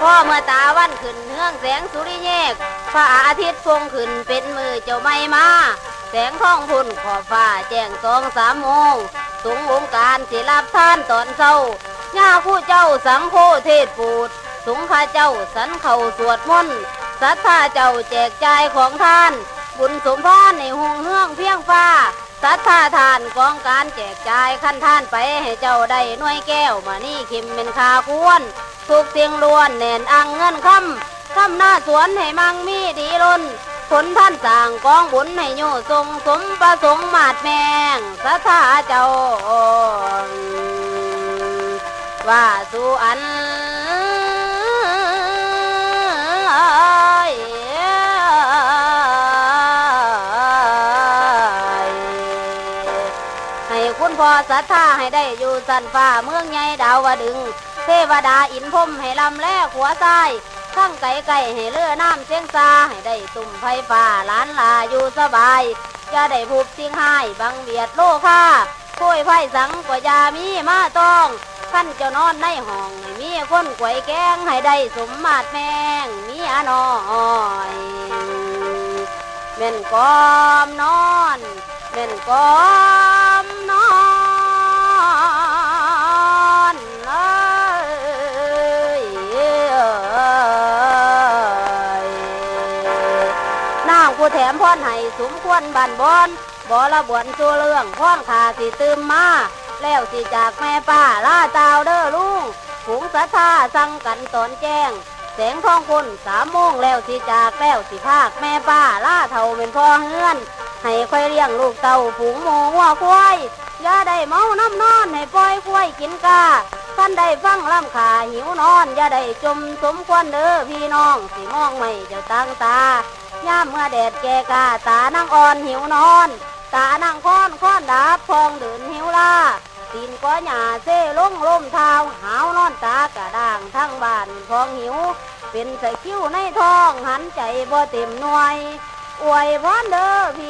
พ่อเมตาวันขึ้นเฮืองแสงสุริเยกพระอาทิตย์พงขึ้นเป็นมือเจ้าไม่มา แสงท้องพุ่นขอบฟ้าแจ้งสองสามโมงสูงวงการสิรับท่านตอนเศร้าย่าผู้เจ้าสังโฆเทศปูดสุงข้าเจ้าสันเขาสวดมนต์ศรัทธาเจ้าแจกจ่ายของท่าน บุญสมพรในหงเฮืองเพียงฟ้า ศรัทธาทานกองการแจกจ่ายขั้นท่านไปให้เจ้าได้หน่วยแก้วมานี่คิมเป็นคาควรทุกเสียงล้วนแน่นอังเงินคำคำหน้าสวนให้มังมีดีล้นผลท่านสร้างกองบุญให้โยทรงสมประสงค์มาดแมงศรัทธาเจ้าว่าสู่อัน คุณพ่อศรัทธาให้ได้อยู่สันฟ้าเมืองใหญ่ดาวดึง เทวดาอินพรมให้ลำแลขัวซ้ายข้างไก่ไก่ให้เลือน้ำเสียงซาให้ได้ตุ่มไฟฟ้าล้านลาอยู่สบายอย่าได้ผูกสิ่งให้บังเบียดโลค่าคุยไพ่สังกว่ายามีมาต้องขั้นจ้านอนในห้องให้มีคนกวยแกงให้ได้สมมาตรแมงมีอน้อยเม่นกอมนอนเม่นกอม นางผู้แถมพรให้สมควรบันบอนบ่ละบวนตัวเรื่องพรขาสิตืมมา แล้วสิจากแม่ป้าล่าเตาวเด้อลุงฝูงสัทธาสั่งกันตอนแจ้งแสงทองคนสามโมงแล้วสิจากแล้วสิภาคแม่ป้าล่าเท่าเป็นพ่อเฮือน ให้ค่อยเลี้ยงลูกเต่าฝูงหมูวัวควายอย่าได้เมาน้ำนอนให้ปล่อยควายกินกาท่านได้ฟังลำขาหิวนอนอย่าได้จมสมควรเด้อพี่น้องสิมองไม่เจ้าตั้งตา ย่ามเมื่อแดดแก่กาตานั่งอ่อนหิวนอน ตานั่งค้อนค้อนดาบพองเดินหิวลาตีนก้อหญ้าเซ่ลงลมเท้าหาวนอนตากระด่างทั้งบ้านพองหิว เป็นใส่คิ้วในท้องหันใจบ่เต็มหน่วย อวยพรเด้อพี่